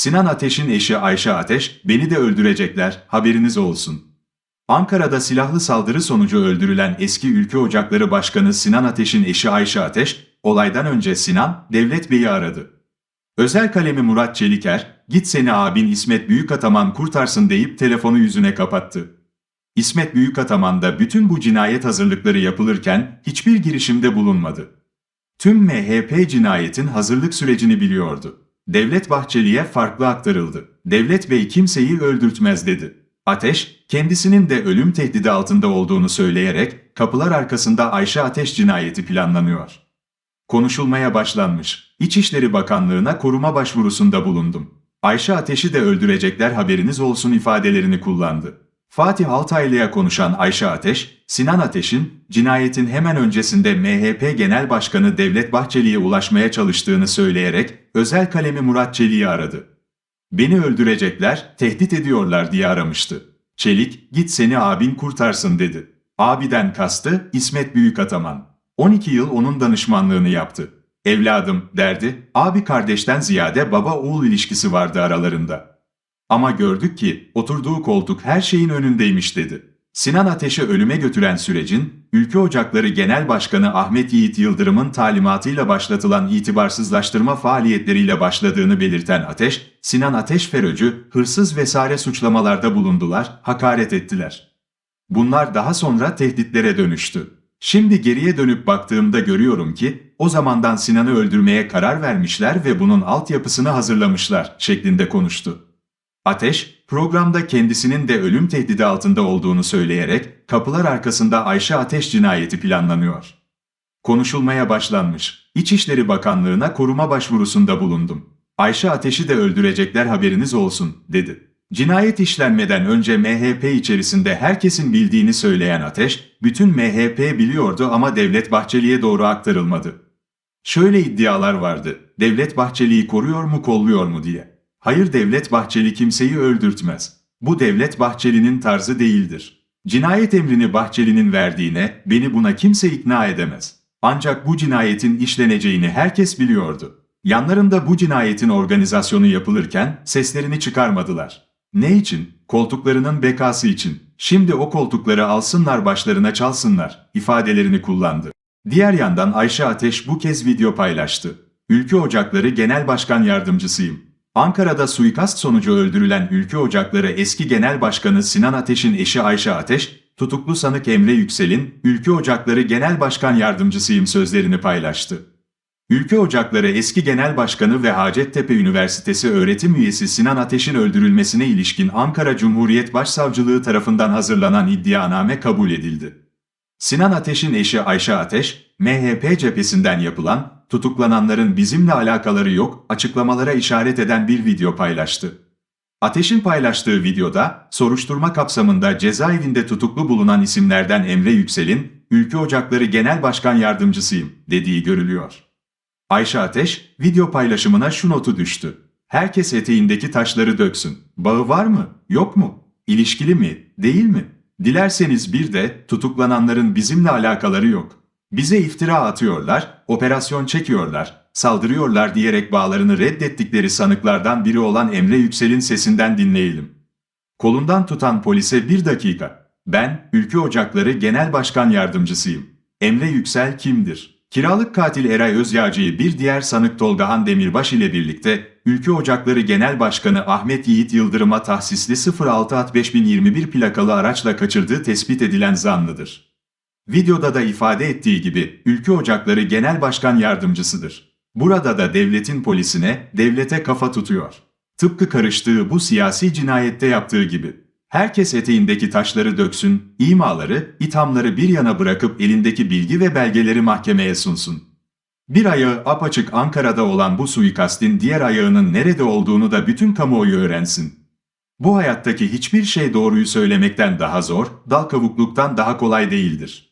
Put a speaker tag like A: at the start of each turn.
A: Sinan Ateş'in eşi Ayşe Ateş, beni de öldürecekler, haberiniz olsun. Ankara'da silahlı saldırı sonucu öldürülen eski Ülke Ocakları Başkanı Sinan Ateş'in eşi Ayşe Ateş, olaydan önce Sinan, Devlet Bey'i aradı. Özel kalemi Murat Çeliker, git seni abin İsmet Büyükataman kurtarsın deyip telefonu yüzüne kapattı. İsmet Büyükataman da bütün bu cinayet hazırlıkları yapılırken hiçbir girişimde bulunmadı. Tüm MHP cinayetin hazırlık sürecini biliyordu. Devlet Bahçeli'ye farklı aktarıldı. Devlet Bey kimseyi öldürtmez dedi. Ateş, kendisinin de ölüm tehdidi altında olduğunu söyleyerek kapılar arkasında Ayşe Ateş cinayeti planlanıyor. Konuşulmaya başlanmış. İçişleri Bakanlığı'na koruma başvurusunda bulundum. Ayşe Ateş'i de öldürecekler haberiniz olsun ifadelerini kullandı. Fatih Altaylı'ya konuşan Ayşe Ateş, Sinan Ateş'in cinayetin hemen öncesinde MHP Genel Başkanı Devlet Bahçeli'ye ulaşmaya çalıştığını söyleyerek özel kalemi Murat Çelik'i aradı. Beni öldürecekler, tehdit ediyorlar diye aramıştı. Çelik, git seni abin kurtarsın dedi. Abiden kastı İsmet Büyükataman. 12 yıl onun danışmanlığını yaptı. Evladım derdi, abi kardeşten ziyade baba oğul ilişkisi vardı aralarında. Ama gördük ki oturduğu koltuk her şeyin önündeymiş dedi. Sinan Ateş'i ölüme götüren sürecin, Ülke Ocakları Genel Başkanı Ahmet Yiğit Yıldırım'ın talimatıyla başlatılan itibarsızlaştırma faaliyetleriyle başladığını belirten Ateş, Sinan Ateş FERÖ'cü, hırsız vesaire suçlamalarda bulundular, hakaret ettiler. Bunlar daha sonra tehditlere dönüştü. Şimdi geriye dönüp baktığımda görüyorum ki o zamandan Sinan'ı öldürmeye karar vermişler ve bunun altyapısını hazırlamışlar şeklinde konuştu. Ateş, programda kendisinin de ölüm tehdidi altında olduğunu söyleyerek kapılar arkasında Ayşe Ateş cinayeti planlanıyor. Konuşulmaya başlanmış. İçişleri Bakanlığı'na koruma başvurusunda bulundum. Ayşe Ateş'i de öldürecekler haberiniz olsun, dedi. Cinayet işlenmeden önce MHP içerisinde herkesin bildiğini söyleyen Ateş, bütün MHP biliyordu ama Devlet Bahçeli'ye doğru aktarılmadı. Şöyle iddialar vardı, Devlet Bahçeli'yi koruyor mu kolluyor mu diye. Hayır Devlet Bahçeli kimseyi öldürtmez. Bu Devlet Bahçeli'nin tarzı değildir. Cinayet emrini Bahçeli'nin verdiğine beni buna kimse ikna edemez. Ancak bu cinayetin işleneceğini herkes biliyordu. Yanlarında bu cinayetin organizasyonu yapılırken seslerini çıkarmadılar. Ne için? Koltuklarının bekası için. Şimdi o koltukları alsınlar başlarına çalsınlar ifadelerini kullandı. Diğer yandan Ayşe Ateş bu kez video paylaştı. Ülke Ocakları Genel Başkan Yardımcısıyım. Ankara'da suikast sonucu öldürülen Ülke Ocakları eski Genel Başkanı Sinan Ateş'in eşi Ayşe Ateş, tutuklu sanık Emre Yüksel'in Ülke Ocakları Genel Başkan Yardımcısıyım sözlerini paylaştı. Ülke Ocakları eski Genel Başkanı ve Hacettepe Üniversitesi öğretim üyesi Sinan Ateş'in öldürülmesine ilişkin Ankara Cumhuriyet Başsavcılığı tarafından hazırlanan iddianame kabul edildi. Sinan Ateş'in eşi Ayşe Ateş, MHP cephesinden yapılan, tutuklananların bizimle alakaları yok açıklamalara işaret eden bir video paylaştı. Ateş'in paylaştığı videoda, soruşturma kapsamında cezaevinde tutuklu bulunan isimlerden Emre Yüksel'in, Ülke Ocakları Genel Başkan Yardımcısıyım dediği görülüyor. Ayşe Ateş, video paylaşımına şu notu düştü. Herkes eteğindeki taşları döksün. Bağı var mı? Yok mu? İlişkili mi? Değil mi? Dilerseniz bir de tutuklananların bizimle alakaları yok. Bize iftira atıyorlar, operasyon çekiyorlar, saldırıyorlar diyerek bağlarını reddettikleri sanıklardan biri olan Emre Yüksel'in sesinden dinleyelim. Kolundan tutan polise bir dakika. Ben, Ülke Ocakları Genel Başkan Yardımcısıyım. Emre Yüksel kimdir? Kiralık katil Eray Özyağcı'yı bir diğer sanık Tolgahan Demirbaş ile birlikte Ülke Ocakları Genel Başkanı Ahmet Yiğit Yıldırım'a tahsisli 06 at 5021 plakalı araçla kaçırdığı tespit edilen zanlıdır. Videoda da ifade ettiği gibi Ülke Ocakları Genel Başkan Yardımcısıdır. Burada da devletin polisine, devlete kafa tutuyor. Tıpkı karıştığı bu siyasi cinayette yaptığı gibi. Herkes eteğindeki taşları döksün, imaları, ithamları bir yana bırakıp elindeki bilgi ve belgeleri mahkemeye sunsun. Bir ayağı apaçık Ankara'da olan bu suikastin diğer ayağının nerede olduğunu da bütün kamuoyu öğrensin. Bu hayattaki hiçbir şey doğruyu söylemekten daha zor, dal kavukluktan daha kolay değildir.